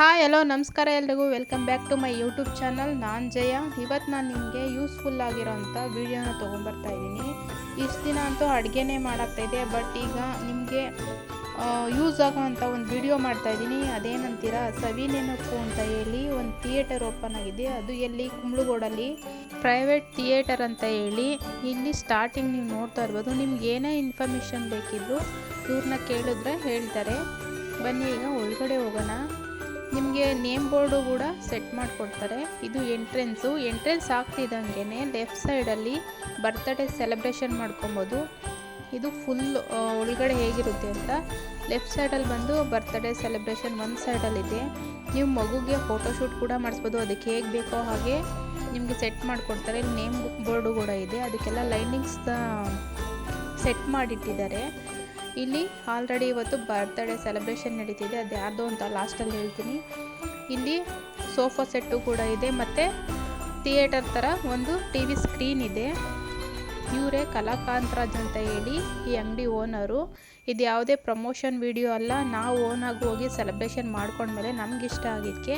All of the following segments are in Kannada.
ಹಾಯ್, ಹಲೋ, ನಮಸ್ಕಾರ ಎಲ್ರಿಗೂ. Welcome back to my YouTube channel. ನಾನ್ ಜಯ. ಇವತ್ತು ನಾನು ನಿಮಗೆ ಯೂಸ್ಫುಲ್ ಆಗಿರೋಂಥ ವೀಡಿಯೋನ ತೊಗೊಂಬರ್ತಾ ಇದ್ದೀನಿ. ಇಷ್ಟು ದಿನ ಅಂತೂ ಅಡುಗೆನೇ ಮಾಡಾಗ್ತಾಯಿದೆ ಬಟ್ ಈಗ ನಿಮಗೆ ಯೂಸ್ ಆಗೋವಂಥ ಒಂದು ವಿಡಿಯೋ ಮಾಡ್ತಾಯಿದ್ದೀನಿ ಅದೇನಂತೀರ? ಸವಿ ನೆನಪು ಅಂತ ಹೇಳಿ ಒಂದು ಥಿಯೇಟರ್ ಓಪನ್ ಆಗಿದೆ. ಅದು ಎಲ್ಲಿ? ಕುಂಬ್ಳಗೋಡಲ್ಲಿ. ಪ್ರೈವೇಟ್ ಥಿಯೇಟರ್ ಅಂತ ಹೇಳಿ. ಇಲ್ಲಿ ಸ್ಟಾರ್ಟಿಂಗ್ ನೀವು ನೋಡ್ತಾ ಇರ್ಬೋದು. ನಿಮ್ಗೆ ಏನೇ ಇನ್ಫಾರ್ಮೇಷನ್ ಬೇಕಿದ್ರು ಇವ್ರನ್ನ ಕೇಳಿದ್ರೆ ಹೇಳ್ತಾರೆ. ಬನ್ನಿ, ಈಗ ಒಳಗಡೆ ಹೋಗೋಣ. ನಿಮಗೆ ನೇಮ್ ಬೋರ್ಡು ಕೂಡ ಸೆಟ್ ಮಾಡಿಕೊಡ್ತಾರೆ. ಇದು ಎಂಟ್ರೆನ್ಸು. ಎಂಟ್ರೆನ್ಸ್ ಆಗ್ತಿದ್ದಂಗೆ ಲೆಫ್ಟ್ ಸೈಡಲ್ಲಿ ಬರ್ತ್ಡೇ ಸೆಲೆಬ್ರೇಷನ್ ಮಾಡ್ಕೊಬೋದು. ಇದು ಫುಲ್ ಒಳಗಡೆ ಹೇಗಿರುತ್ತೆ ಅಂತ. ಲೆಫ್ಟ್ ಸೈಡಲ್ಲಿ ಬಂದು ಬರ್ತ್ಡೇ ಸೆಲೆಬ್ರೇಷನ್ ಒಂದು ಸೈಡಲ್ಲಿದೆ. ನೀವು ಮಗುಗೆ ಫೋಟೋಶೂಟ್ ಕೂಡ ಮಾಡಿಸ್ಬೋದು. ಅದಕ್ಕೆ ಹೇಗೆ ಬೇಕೋ ಹಾಗೆ ನಿಮಗೆ ಸೆಟ್ ಮಾಡಿಕೊಡ್ತಾರೆ. ನೇಮ್ ಬೋರ್ಡು ಕೂಡ ಇದೆ. ಅದಕ್ಕೆಲ್ಲ ಲೈನಿಂಗ್ಸ್ ಸೆಟ್ ಮಾಡಿಟ್ಟಿದ್ದಾರೆ. ಇಲ್ಲಿ ಆಲ್ರೆಡಿ ಇವತ್ತು ಬರ್ತ್ಡೇ ಸೆಲೆಬ್ರೇಷನ್ ನಡೀತಿದೆ. ಅದು ಯಾರ್ದು ಅಂತ ಲಾಸ್ಟಲ್ಲಿ ಹೇಳ್ತೀನಿ. ಇಲ್ಲಿ ಸೋಫಾ ಸೆಟ್ಟು ಕೂಡ ಇದೆ. ಮತ್ತು ಥಿಯೇಟರ್ ಥರ ಒಂದು ಟಿ ವಿ ಸ್ಕ್ರೀನ್ ಇದೆ. ಇವರೇ ಕಲಾಕಾಂತರಾಜ್ ಅಂತ ಹೇಳಿ ಈ ಅಂಗಡಿ ಓನರು ಇದು ಯಾವುದೇ ಪ್ರಮೋಷನ್ ವಿಡಿಯೋ ಅಲ್ಲ. ನಾವು ಓನಾಗಿ ಹೋಗಿ ಸೆಲೆಬ್ರೇಷನ್ ಮಾಡ್ಕೊಂಡ್ಮೇಲೆ ಇಷ್ಟ ಆಗಿದ್ದಕ್ಕೆ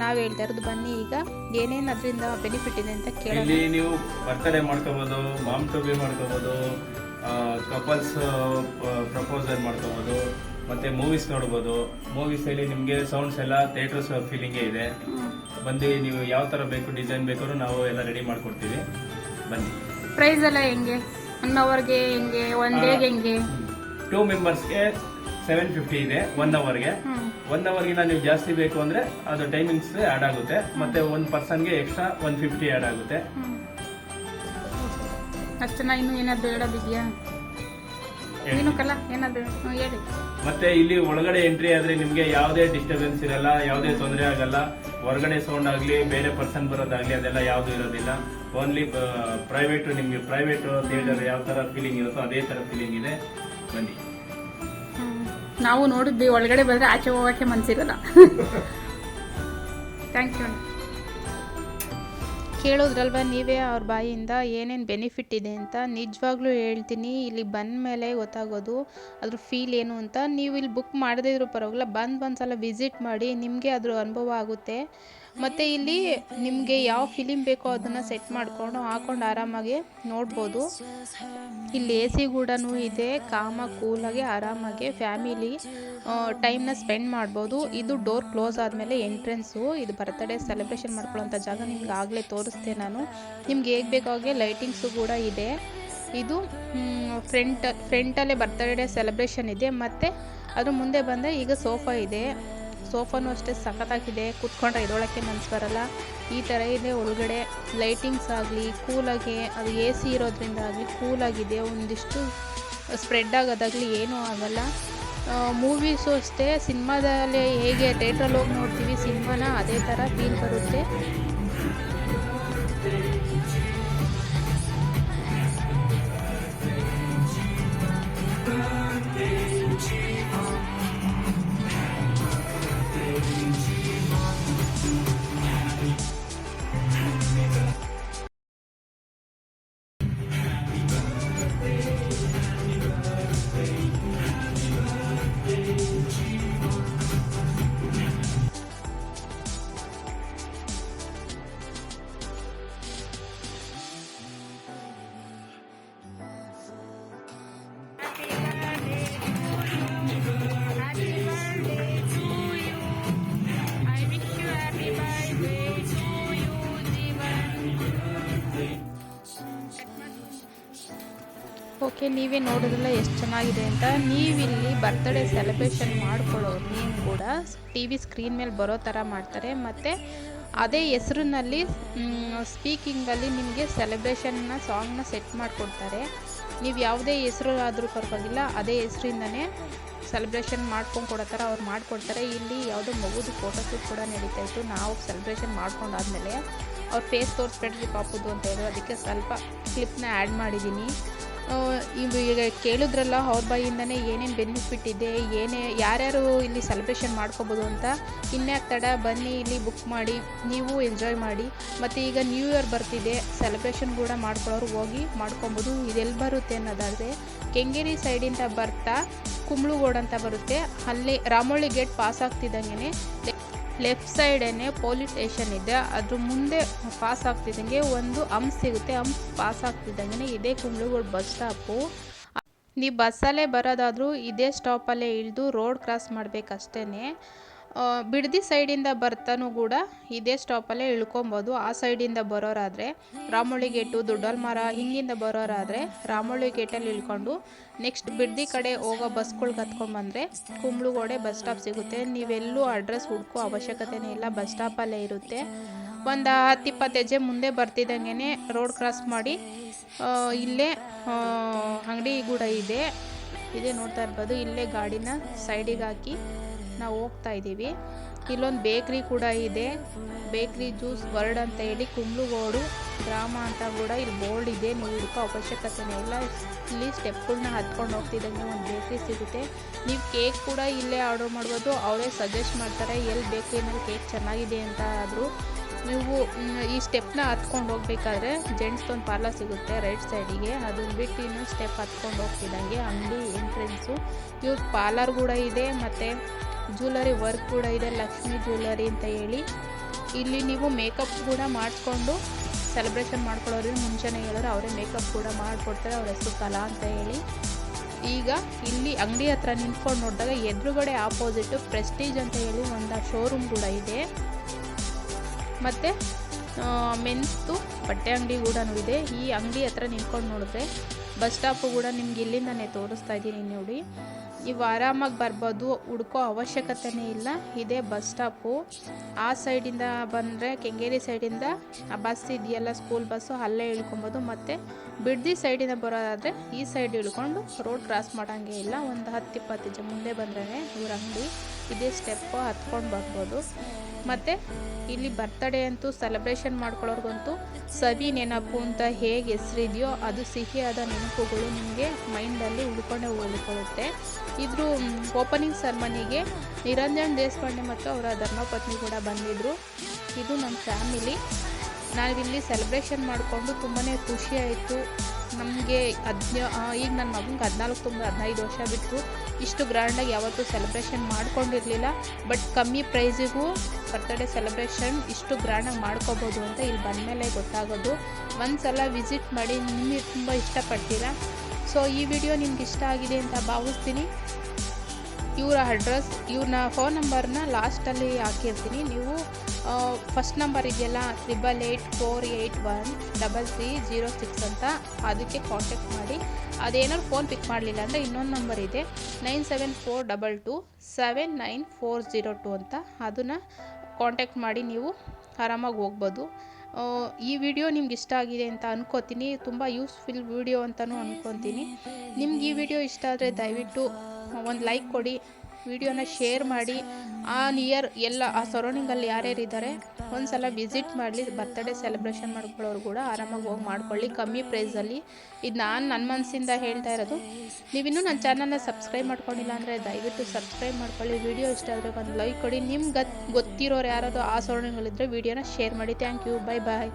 ನಾವು ಹೇಳ್ತಾ ಇರೋದು ಬನ್ನಿ ಈಗ ಏನೇನು ಅದರಿಂದ ಬೆನಿಫಿಟ್ ಇದೆ ಅಂತ ಕೇಳಿ ನೀವು ಬರ್ತಡೇ ಮಾಡ್ಕೋಬೋದು ಮಾಮ್ ಟು ಬಿ ಮಾಡ್ಕೋಬೋದು ಕಪಲ್ಸ್ ಪ್ರಪೋಸಲ್ ಮಾಡ್ಕೋಬೋದು ಮತ್ತೆ ಮೂವೀಸ್ ನೋಡ್ಬೋದು. ಮೂವೀಸ್ ಅಲ್ಲಿ ನಿಮಗೆ ಸೌಂಡ್ಸ್ ಎಲ್ಲ ಥಿಯೇಟರ್ಸ್ ಫೀಲಿಂಗೇ ಇದೆ. ಬಂದು ನೀವು ಯಾವ ತರ ಬೇಕು ಡಿಸೈನ್ ಬೇಕಾದ್ರೂ ನಾವು ಎಲ್ಲ ರೆಡಿ ಮಾಡ್ಕೊಡ್ತೀವಿ. ಬನ್ನಿ. ಪ್ರೈಸ್ ಎಲ್ಲ ಹೆಂಗೆ? ಒನ್ ಅವರ್ಗೆ ಹೆಂಗೆ? ಒನ್ ಡೇಗೆ ಹೆಂಗೆ? ಟೂ ಮೆಂಬರ್ಸ್ಗೆ ಸೆವೆನ್ ಫಿಫ್ಟಿ ಇದೆ ಒನ್ ಅವರ್ಗೆ. ಒನ್ ಅವರ್ಗಿಂತ ನೀವು ಜಾಸ್ತಿ ಬೇಕು ಅಂದ್ರೆ ಅದು ಟೈಮಿಂಗ್ಸ್ ಆಡ್ ಆಗುತ್ತೆ. ಮತ್ತೆ ಒಂದು ಪರ್ಸನ್ಗೆ ಎಕ್ಸ್ಟ್ರಾ ಒನ್ ಫಿಫ್ಟಿ ಆಡ್ ಆಗುತ್ತೆ. ಅಷ್ಟನ್ನ ಇನ್ನು ಏನಾದ್ರು ಹೇಳೋದಿದ್ಯಾ ಹೇಳಿ. ಏನು? ಕಲ ಏನಾದ್ರು ಹ್ಮ್, ಹೇಳಿ. ಮತ್ತೆ ಇಲ್ಲಿ ಒಳಗಡೆ ಎಂಟ್ರಿ ಆದ್ರೆ ನಿಮ್ಗೆ ಯಾವುದೇ ಡಿಸ್ಟರ್ಬೆನ್ಸ್ ಇರಲ್ಲ ಯಾವುದೇ ತೊಂದರೆ ಆಗಲ್ಲ. ಹೊರಗಡೆ ಸೌಂಡ್ ಆಗಲಿ ಬೇರೆ ಪರ್ಸನ್ ಬರೋದಾಗ್ಲಿ ಅದೆಲ್ಲ ಯಾವುದು ಇರೋದಿಲ್ಲ. ಓನ್ಲಿ ಪ್ರೈವೇಟ್ ನಿಮ್ಗೆ ಪ್ರೈವೇಟ್ ಥಿಯೇಟರ್ ಯಾವ ತರ ಫೀಲಿಂಗ್ ಇರುತ್ತೋ ಅದೇ ತರ ಫೀಲಿಂಗ್ ಇದೆ. ಬನ್ನಿ. ಹ್ಮ್. ನಾವು ನೋಡಿದ್ವಿ ಒಳಗಡೆ ಬಂದ್ರೆ ಆಚೆ ಹೋಗಕ್ಕೆ ಮನ್ಸಿರಲ್ಲ. ಥ್ಯಾಂಕ್ ಯು ಕೇಳೋದ್ರಲ್ವ ನೀವೇ ಅವ್ರ ಬಾಯಿಯಿಂದ ಏನೇನು ಬೆನಿಫಿಟ್ ಇದೆ ಅಂತ ನಿಜವಾಗ್ಲೂ ಹೇಳ್ತೀನಿ. ಇಲ್ಲಿ ಬಂದ ಮೇಲೆ ಗೊತ್ತಾಗೋದು, ಅದ್ರ ಫೀಲ್ ಏನು ಅಂತ ನೀವು ಇಲ್ಲಿ ಬುಕ್ ಮಾಡದೇ ಇದ್ರೂ ಪರವಾಗಿಲ್ಲ. ಬಂದು ಒಂದು ಸಲ ವಿಸಿಟ್ ಮಾಡಿ ನಿಮಗೆ ಅದ್ರ ಅನುಭವ ಆಗುತ್ತೆ. ಮತ್ತು ಇಲ್ಲಿ ನಿಮಗೆ ಯಾವ ಫಿಲಿಮ್ ಬೇಕೋ ಅದನ್ನು ಸೆಟ್ ಮಾಡಿಕೊಂಡು ಹಾಕೊಂಡು ಆರಾಮಾಗಿ ನೋಡ್ಬೋದು. ಇಲ್ಲಿ ಎ ಸಿ ಕೂಡ ಇದೆ, ಕಾಮ ಕೂಲಾಗಿ ಆರಾಮಾಗಿ ಫ್ಯಾಮಿಲಿ ಟೈಮ್ನ ಸ್ಪೆಂಡ್ ಮಾಡ್ಬೋದು. ಇದು ಡೋರ್ ಕ್ಲೋಸ್ ಆದಮೇಲೆ ಎಂಟ್ರೆನ್ಸು ಇದು ಬರ್ತಡೇ ಸೆಲೆಬ್ರೇಷನ್ ಮಾಡ್ಕೊಳ್ಳೋಂಥ ಜಾಗ ನಿಮ್ಗೆ ಆಗಲೇ ತೋರಿಸ್ತೆ ನಾನು. ನಿಮ್ಗೆ ಹೇಗೆ ಬೇಕೋ ಹಾಗೆ ಲೈಟಿಂಗ್ಸು ಕೂಡ ಇದೆ. ಇದು ಫ್ರಂಟ್ ಫ್ರೆಂಟಲ್ಲೇ ಬರ್ತ್ಡೇ ಸೆಲೆಬ್ರೇಷನ್ ಇದೆ. ಮತ್ತು ಅದ್ರ ಮುಂದೆ ಬಂದರೆ ಈಗ ಸೋಫಾ ಇದೆ. ಸೋಫಾನು ಅಷ್ಟೇ ಸಖತ್ತಾಗಿದೆ ಕುತ್ಕೊಂಡ್ರೆ ಇದೊಳಕ್ಕೆ ಮನ್ಸು ಬರಲ್ಲ. ಈ ಥರ ಇದೆ, ಒಳಗಡೆ ಲೈಟಿಂಗ್ಸ್ ಆಗಲಿ ಕೂಲಾಗಿ ಅದು ಎ ಸಿ ಇರೋದ್ರಿಂದ ಆಗಲಿ ಕೂಲಾಗಿದೆ ಒಂದಿಷ್ಟು ಸ್ಪ್ರೆಡ್ ಆಗೋದಾಗಲಿ ಏನೂ ಆಗಲ್ಲ. ಮೂವೀಸು ಅಷ್ಟೇ, ಸಿನಿಮಾದಲ್ಲಿ ಹೇಗೆ ಥಿಯೇಟ್ರಲ್ಲಿ ಹೋಗಿ ನೋಡ್ತೀವಿ, ಸಿನಿಮಾನ ಅದೇ ಥರ ಫೀಲ್ ಬರುತ್ತೆ. ಓಕೆ, ನೀವೇ ನೋಡಿದ್ರಲ್ಲ ಎಷ್ಟು ಚೆನ್ನಾಗಿದೆ ಅಂತ. ನೀವಿಲ್ಲಿ ಬರ್ತ್ಡೇ ಸೆಲೆಬ್ರೇಷನ್ ಮಾಡ್ಕೊಳ್ಳೋ ನೀವು ಕೂಡ ಟಿ ವಿ ಸ್ಕ್ರೀನ್ ಮೇಲೆ ಬರೋ ಥರ ಮಾಡ್ತಾರೆ. ಮತ್ತು ಅದೇ ಹೆಸ್ರಿನಲ್ಲಿ ಸ್ಪೀಕಿಂಗಲ್ಲಿ ನಿಮಗೆ ಸೆಲೆಬ್ರೇಷನ್ನ ಸಾಂಗ್ನ ಸೆಟ್ ಮಾಡಿಕೊಡ್ತಾರೆ. ನೀವು ಯಾವುದೇ ಹೆಸರು ಆದರೂ ಪರವಾಗಿಲ್ಲ, ಅದೇ ಹೆಸರಿಂದನೇ ಸೆಲೆಬ್ರೇಷನ್ ಮಾಡ್ಕೊಂಡು ಕೊಡೋ ಥರ ಅವ್ರು ಮಾಡಿಕೊಡ್ತಾರೆ. ಇಲ್ಲಿ ಯಾವುದೋ ಮಗುದು ಫೋಟೋಶೂಟ್ ಕೂಡ ನಡೀತಾ ಇತ್ತು. ನಾವು ಸೆಲೆಬ್ರೇಷನ್ ಮಾಡ್ಕೊಂಡಾದ್ಮೇಲೆ ಅವ್ರ ಫೇಸ್ ತೋರಿಸ್ಬೇಡ್ರಿ ಪಾಪುದು ಅಂತ ಹೇಳಿದ್ರು ಅದಕ್ಕೆ ಸ್ವಲ್ಪ ಕ್ಲಿಪ್ನ ಆ್ಯಡ್ ಮಾಡಿದ್ದೀನಿ ಈಗ ಕೇಳಿದ್ರಲ್ಲ ಅವ್ರ ಬಾಯಿಂದನೇ ಏನೇನು ಬೆನಿಫಿಟ್ ಇದೆ, ಏನೇ ಯಾರ್ಯಾರು ಇಲ್ಲಿ ಸೆಲೆಬ್ರೇಷನ್ ಮಾಡ್ಕೋಬೋದು ಅಂತ ಇನ್ಯಾಕೆ ತಡ ಬನ್ನಿ ಇಲ್ಲಿ ಬುಕ್ ಮಾಡಿ, ನೀವು ಎಂಜಾಯ್ ಮಾಡಿ. ಮತ್ತು ಈಗ ನ್ಯೂ ಇಯರ್ ಬರ್ತಿದೆ ಸೆಲೆಬ್ರೇಷನ್ ಕೂಡ ಮಾಡ್ಕೊಳ್ಳೋರು ಹೋಗಿ ಮಾಡ್ಕೊಬೋದು. ಇದೆಲ್ಲಿ ಬರುತ್ತೆ ಅನ್ನೋದಾದರೆ, ಕೆಂಗೇರಿ ಸೈಡಿಂದ ಬರ್ತಾ ಕುಂಬ್ಳುಗೋಡ್ ಅಂತ ಬರುತ್ತೆ. ಅಲ್ಲಿ ರಾಮೋಳಿ ಗೇಟ್ ಪಾಸ್ ಆಗ್ತಿದ್ದಂಗೆ ಲೆಫ್ಟ್ ಸೈಡೇನೆ ಪೊಲೀಸ್ ಸ್ಟೇಷನ್ ಇದೆ. ಅದ್ರ ಮುಂದೆ ಪಾಸ್ ಆಗ್ತಿದ್ದಂಗೆ ಒಂದು ಹಂಪ್ ಸಿಗುತ್ತೆ. ಹಂಪ್ ಪಾಸ್ ಆಗ್ತಿದ್ದಂಗೆ ಇದೇ ಕುಂಬ್ಳೂರು ಬಸ್ ಸ್ಟಾಪು. ನೀವು ಬಸ್ಸಲ್ಲೇ ಬರೋದಾದರೂ ಇದೇ ಸ್ಟಾಪಲ್ಲೇ ಇಳಿದು ರೋಡ್ ಕ್ರಾಸ್ ಮಾಡಬೇಕಷ್ಟೇ ಬಿಡದಿ ಸೈಡಿಂದ ಬರ್ತಾನೂ ಕೂಡ ಇದೇ ಸ್ಟಾಪಲ್ಲೇ ಇಳ್ಕೊಬೋದು. ಆ ಸೈಡಿಂದ ಬರೋರಾದರೆ ರಾಮೋಳಿ ಗೇಟು ದೊಡ್ಡಲ್ ಮರ ಹಿಂಗಿಂದ ಬರೋರಾದರೆ ರಾಮೋಳಿ ಗೇಟಲ್ಲಿ ಇಳ್ಕೊಂಡು ನೆಕ್ಸ್ಟ್ ಬಿಡದಿ ಕಡೆ ಹೋಗೋ ಬಸ್ಗಳ್ಗೆ ಹತ್ಕೊಂಡ್ಬಂದರೆ ಕುಂಬ್ಳುಗೋಡೆ ಬಸ್ ಸ್ಟಾಪ್ ಸಿಗುತ್ತೆ. ನೀವೆಲ್ಲೂ ಅಡ್ರೆಸ್ ಹುಡ್ಕೋ ಅವಶ್ಯಕತೆನೇ ಇಲ್ಲ ಬಸ್ ಸ್ಟಾಪಲ್ಲೇ ಇರುತ್ತೆ. ಒಂದು ಹತ್ತು ಇಪ್ಪತ್ತು ಹೆಜ್ಜೆ ಮುಂದೆ ಬರ್ತಿದ್ದಂಗೆ ರೋಡ್ ಕ್ರಾಸ್ ಮಾಡಿ ಇಲ್ಲೇ ಅಂಗಡಿ ಕೂಡ ಇದೆ. ಇದೇ ನೋಡ್ತಾ ಇರ್ಬೋದು. ಇಲ್ಲೇ ಗಾಡಿನ ಸೈಡಿಗೆ ಹಾಕಿ ನಾವು ಹೋಗ್ತಾ ಇದ್ದೀವಿ. ಇಲ್ಲೊಂದು ಬೇಕ್ರಿ ಕೂಡ ಇದೆ. ಬೇಕ್ರಿ ಜ್ಯೂಸ್ ವರ್ಡ್ ಅಂತ ಹೇಳಿ ಕುಂಬ್ಳುಗೋಡು ಗ್ರಾಮ ಅಂತ ಕೂಡ ಇಲ್ಲಿ ಬೋರ್ಡ್ ಇದೆ. ನೀವು ಹುಡುಕೋ ಅವಶ್ಯಕತೆನೇ ಇಲ್ಲ. ಇಲ್ಲಿ ಸ್ಟೆಪ್ಗಳನ್ನ ಹತ್ಕೊಂಡು ಹೋಗ್ತಿದ್ದಂಗೆ ಒಂದು ಬೇಕ್ರಿ ಸಿಗುತ್ತೆ. ನೀವು ಕೇಕ್ ಕೂಡ ಇಲ್ಲೇ ಆರ್ಡರ್ ಮಾಡ್ಬೋದು. ಅವರೇ ಸಜೆಸ್ಟ್ ಮಾಡ್ತಾರೆ, ಎಲ್ಲಿ ಬೇಕ್ರಿನಲ್ಲಿ ಕೇಕ್ ಚೆನ್ನಾಗಿದೆ ಅಂತ ಆದರೂ. ನೀವು ಈ ಸ್ಟೆಪ್ನ ಹತ್ಕೊಂಡು ಹೋಗ್ಬೇಕಾದ್ರೆ ಜೆಂಟ್ಸ್ ಒಂದು ಪಾರ್ಲರ್ ಸಿಗುತ್ತೆ ರೈಟ್ ಸೈಡಿಗೆ. ಅದನ್ನ ಬಿಟ್ಟು ಇನ್ನೂ ಸ್ಟೆಪ್ ಹತ್ಕೊಂಡು ಹೋಗ್ತಿದ್ದಂಗೆ ಅಂಗಡಿ ಎಂಟ್ರೆನ್ಸು. ಇವ್ರ ಪಾರ್ಲರ್ ಕೂಡ ಇದೆ. ಮತ್ತು ಜ್ಯುವೆಲರಿ ವರ್ಕ್ ಕೂಡ ಇದೆ, ಲಕ್ಷ್ಮಿ ಜ್ಯುವೆಲರಿ ಅಂತ ಹೇಳಿ. ಇಲ್ಲಿ ನೀವು ಮೇಕಪ್ ಕೂಡ ಮಾಡಿಕೊಂಡು ಸೆಲೆಬ್ರೇಷನ್ ಮಾಡ್ಕೊಳ್ಳೋದ್ರಿಂದ ಮುಂಚೆನೇ ಹೇಳೋರು ಅವರೇ ಮೇಕಪ್ ಕೂಡ ಮಾಡಿಕೊಡ್ತಾರೆ, ಅವ್ರ ಹೆಸರು ಕಲಾ ಅಂತ ಹೇಳಿ. ಈಗ ಇಲ್ಲಿ ಅಂಗಡಿ ಹತ್ರ ನಿಂತ್ಕೊಂಡು ನೋಡಿದಾಗ ಎದುರುಗಡೆ ಆಪೋಸಿಟ್ ಪ್ರೆಸ್ಟೀಜ್ ಅಂತ ಹೇಳಿ ಒಂದು ಶೋರೂಮ್ ಕೂಡ ಇದೆ. ಮತ್ತು ಮೆನ್ಸ್ದು ಬಟ್ಟೆ ಅಂಗಡಿ ಕೂಡ ಇದೆ. ಈ ಅಂಗಡಿ ಹತ್ರ ನಿಂತ್ಕೊಂಡು ನೋಡಿದ್ರೆ ಬಸ್ ಸ್ಟಾಪು ಕೂಡ ನಿಮ್ಗೆ ಇಲ್ಲಿಂದನೇ ತೋರಿಸ್ತಾ ಇದ್ದೀನಿ ನೋಡಿ. ನೀವು ಆರಾಮಾಗಿ ಬರ್ಬೋದು, ಹುಡ್ಕೋ ಅವಶ್ಯಕತೆನೇ ಇಲ್ಲ. ಇದೇ ಬಸ್ ಸ್ಟಾಪು. ಆ ಸೈಡಿಂದ ಬಂದರೆ, ಕೆಂಗೇರಿ ಸೈಡಿಂದ ಆ ಬಸ್ ಇದೆಯಲ್ಲ, ಸ್ಕೂಲ್ ಬಸ್ಸು, ಅಲ್ಲೇ ಇಳ್ಕೊಬೋದು. ಮತ್ತು ಬಿಡ್ದಿ ಸೈಡಿಂದ ಬರೋದಾದರೆ ಈ ಸೈಡ್ ಇಳ್ಕೊಂಡು ರೋಡ್ ಕ್ರಾಸ್ ಮಾಡೋಂಗೆ ಇಲ್ಲ. ಒಂದು ಹತ್ತು ಇಪ್ಪತ್ತು ಜ ಮುಂದೆ ಬಂದ್ರೇ ಇವ್ರ ಅಂಗಡಿ. ಇದೇ ಸ್ಟೆಪ್ಪು ಹತ್ಕೊಂಡು ಬರ್ಬೋದು. ಮತ್ತು ಇಲ್ಲಿ ಬರ್ತಡೇ ಅಂತೂ ಸೆಲೆಬ್ರೇಷನ್ ಮಾಡ್ಕೊಳ್ಳೋರ್ಗಂತೂ ಸವಿ ನೆನಪು ಅಂತ ಹೇಗೆ ಹೆಸರಿದೆಯೋ ಅದು ಸಿಹಿಯಾದ ನೆನಪುಗಳು ನಿಮಗೆ ಮೈಂಡಲ್ಲಿ ಉಳ್ಕೊಂಡೆ ಉಳ್ಕೊಳ್ಳುತ್ತೆ. ಇದ್ರ ಓಪನಿಂಗ್ ಸೆರ್ಮನಿಗೆ ನಿರಂಜನ್ ದೇಶಪಾಂಡೆ ಮತ್ತು ಅವರ ಧರ್ಮಪತ್ನಿ ಕೂಡ ಬಂದಿದ್ದರು ಇದು ನಮ್ಮ ಫ್ಯಾಮಿಲಿ ನಾವಿಲ್ಲಿ ಸೆಲೆಬ್ರೇಷನ್ ಮಾಡಿಕೊಂಡು ತುಂಬಾ ಖುಷಿ ಆಯಿತು. ನಮಗೆ ಹದಿನ ಈಗ ನನ್ನ ಮಗನಿಗೆ ಹದಿನಾಲ್ಕು ತುಂಬ ಹದಿನೈದು ವರ್ಷ ಬಿಟ್ಟು ಇಷ್ಟು ಗ್ರ್ಯಾಂಡಾಗಿ ಯಾವತ್ತೂ ಸೆಲೆಬ್ರೇಷನ್ ಮಾಡ್ಕೊಂಡಿರಲಿಲ್ಲ ಬಟ್ ಕಮ್ಮಿ ಪ್ರೈಸಿಗೂ ಬರ್ತಡೇ ಸೆಲೆಬ್ರೇಷನ್ ಇಷ್ಟು ಗ್ರ್ಯಾಂಡಾಗಿ ಮಾಡ್ಕೋಬೋದು ಅಂತ ಇಲ್ಲಿ ಬಂದಮೇಲೆ ಗೊತ್ತಾಗೋದು. ಒಂದು ಸಲ ವಿಸಿಟ್ ಮಾಡಿ ನಿಮಗೆ ತುಂಬ ಇಷ್ಟಪಡ್ತೀರಾ? ಸೊ ಈ ವಿಡಿಯೋ ನಿಮ್ಗೆ ಇಷ್ಟ ಆಗಿದೆ ಅಂತ ಭಾವಿಸ್ತೀನಿ. ಇವರ ಅಡ್ರೆಸ್ ಇವ್ರನ್ನ ಫೋನ್ ನಂಬರ್ನ ಲಾಸ್ಟಲ್ಲಿ ಹಾಕಿರ್ತೀನಿ. ನೀವು ಫಸ್ಟ್ ನಂಬರ್ ಇದೆಯಲ್ಲ triple eight four eight one double three zero six ಅಂತ ಅದಕ್ಕೆ ಕಾಂಟ್ಯಾಕ್ಟ್ ಮಾಡಿ. ಅದೇನಾದ್ರು ಫೋನ್ ಪಿಕ್ ಮಾಡಲಿಲ್ಲ ಅಂದರೆ ಇನ್ನೊಂದು ನಂಬರ್ ಇದೆ nine seven four double two seven nine four zero two ಅಂತ ಅದನ್ನು ಕಾಂಟ್ಯಾಕ್ಟ್ ಮಾಡಿ ನೀವು ಆರಾಮಾಗಿ ಹೋಗ್ಬೋದು. ಈ ವಿಡಿಯೋ ನಿಮ್ಗೆ ಇಷ್ಟ ಆಗಿದೆ ಅಂತ ಅನ್ಕೋತೀನಿ. ತುಂಬ ಯೂಸ್ಫುಲ್ ವಿಡಿಯೋ ಅಂತಲೂ ಅನ್ಕೊತೀನಿ. ನಿಮ್ಗೆ ಈ ವಿಡಿಯೋ ಇಷ್ಟ ಆದರೆ ದಯವಿಟ್ಟು ಒಂದು ಲೈಕ್ ಕೊಡಿ ವಿಡಿಯೋನ ಶೇರ್ ಮಾಡಿ, ಆ ನಿಯರ್ ಎಲ್ಲ, ಆ ಸರೌಂಡಿಂಗಲ್ಲಿ ಯಾರ್ಯಾರು ಇದ್ದಾರೆ ಒಂದು ಸಲ ವಿಸಿಟ್ ಮಾಡಲಿ ಬರ್ತಡೇ ಸೆಲೆಬ್ರೇಷನ್ ಮಾಡ್ಕೊಳ್ಳೋರು ಕೂಡ ಆರಾಮಾಗಿ ಹೋಗಿ ಮಾಡ್ಕೊಳ್ಳಿ, ಕಮ್ಮಿ ಪ್ರೈಸಲ್ಲಿ ಇದು ನಾನು ನನ್ನ ಮನಸ್ಸಿಂದ ಹೇಳ್ತಾ ಇರೋದು ನೀವಿನ್ನೂ ನನ್ನ ಚಾನಲ್ನ ಸಬ್ಸ್ಕ್ರೈಬ್ ಮಾಡ್ಕೊಂಡಿಲ್ಲ ಅಂದರೆ ದಯವಿಟ್ಟು ಸಬ್ಸ್ಕ್ರೈಬ್ ಮಾಡ್ಕೊಳ್ಳಿ ವಿಡಿಯೋ ಇಷ್ಟ ಆದರೆ ಒಂದು ಲೈಕ್ ಕೊಡಿ. ನಿಮ್ಗೆ ಗೊತ್ತಿರೋರು ಯಾರಾದರೂ ಆ ಸರೌಂಡಿಂಗಲ್ಲಿದ್ದರೆ ವಿಡಿಯೋನ ಶೇರ್ ಮಾಡಿ. Thank you bye bye